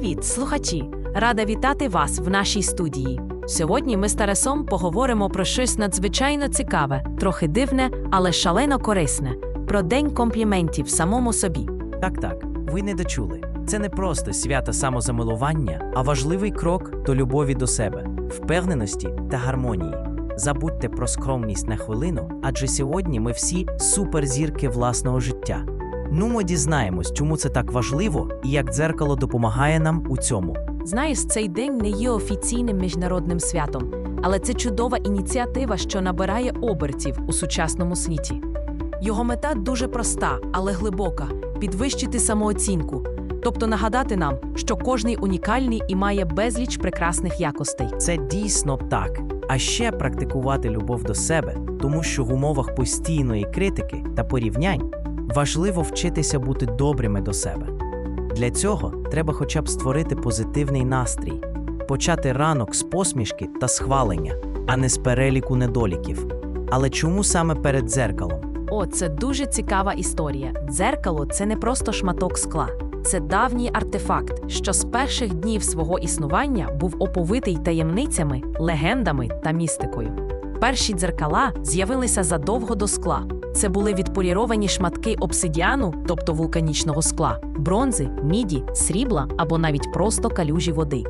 Привіт, слухачі! Рада вітати вас в нашій студії. Сьогодні ми з Тарасом поговоримо про щось надзвичайно цікаве, трохи дивне, але шалено корисне про день компліментів самому собі. Так, так, ви не дочули. Це не просто свято самозамилування, а важливий крок до любові до себе, впевненості та гармонії. Забудьте про скромність на хвилину, адже сьогодні ми всі суперзірки власного життя. Ну, ми дізнаємось, чому це так важливо і як дзеркало допомагає нам у цьому. Знаєш, цей день не є офіційним міжнародним святом, але це чудова ініціатива, що набирає обертів у сучасному світі. Його мета дуже проста, але глибока підвищити самооцінку, тобто нагадати нам, що кожний унікальний і має безліч прекрасних якостей. Це дійсно так. А ще практикувати любов до себе, тому що в умовах постійної критики та порівнянь важливо вчитися бути добрими до себе. Для цього треба хоча б створити позитивний настрій, почати ранок з посмішки та схвалення, а не з переліку недоліків. Але чому саме перед дзеркалом? О, це дуже цікава історія. Дзеркало це не просто шматок скла, це давній артефакт, що з перших днів свого існування був оповитий таємницями, легендами та містикою. Перші дзеркала з'явилися задовго до скла. Це були відполіровані шматки обсидіану, тобто вулканічного скла, бронзи, міді, срібла або навіть просто калюжі води.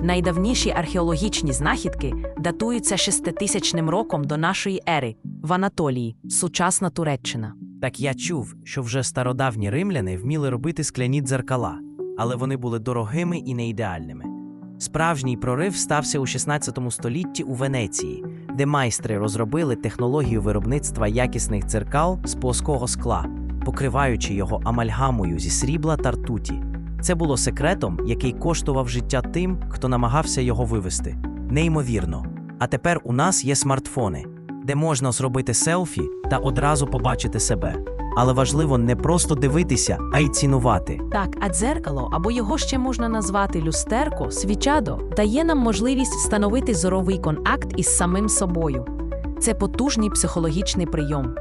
Найдавніші археологічні знахідки датуються шеститисячним роком до нашої ери в Анатолії, сучасна Туреччина. Так я чув, що вже стародавні римляни вміли робити скляні дзеркала, але вони були дорогими і не ідеальними. Справжній прорив стався у 16 столітті у Венеції, де майстри розробили технологію виробництва якісних дзеркал з плоского скла, покриваючи його амальгамою зі срібла та ртуті. Це було секретом, який коштував життя тим, хто намагався його вивести. Неймовірно. А тепер у нас є смартфони, де можна зробити селфі та одразу побачити себе. Але важливо не просто дивитися, а й цінувати. Так, а дзеркало, або його ще можна назвати люстерко, свічадо, дає нам можливість встановити зоровий контакт із самим собою. Це потужний психологічний прийом.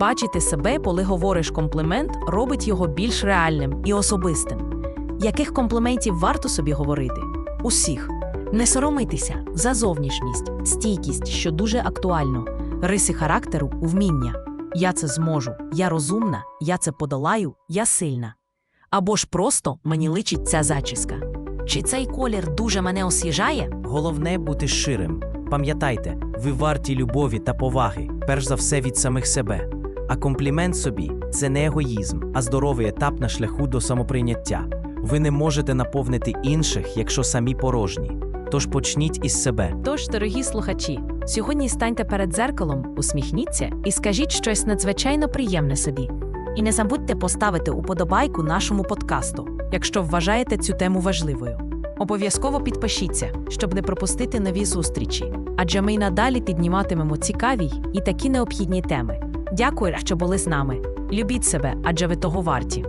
Бачити себе, коли говориш комплімент, робить його більш реальним і особистим. Яких компліментів варто собі говорити? Усіх. Не соромитися за зовнішність, стійкість, що дуже актуально, риси характеру, вміння. Я це зможу, я розумна, я це подолаю, я сильна. Або ж просто мені личить ця зачіска. Чи цей колір дуже мене освіжає? Головне бути щирим. Пам'ятайте, ви варті любові та поваги, перш за все від самих себе. А комплімент собі це не егоїзм, а здоровий етап на шляху до самоприйняття. Ви не можете наповнити інших, якщо самі порожні. Тож почніть із себе. Тож, дорогі слухачі, сьогодні станьте перед дзеркалом, усміхніться і скажіть щось надзвичайно приємне собі. І не забудьте поставити уподобайку нашому подкасту, якщо вважаєте цю тему важливою. Обов'язково підпишіться, щоб не пропустити нові зустрічі, адже ми й надалі підніматимемо цікаві і такі необхідні теми. Дякую, що були з нами. Любіть себе, адже ви того варті.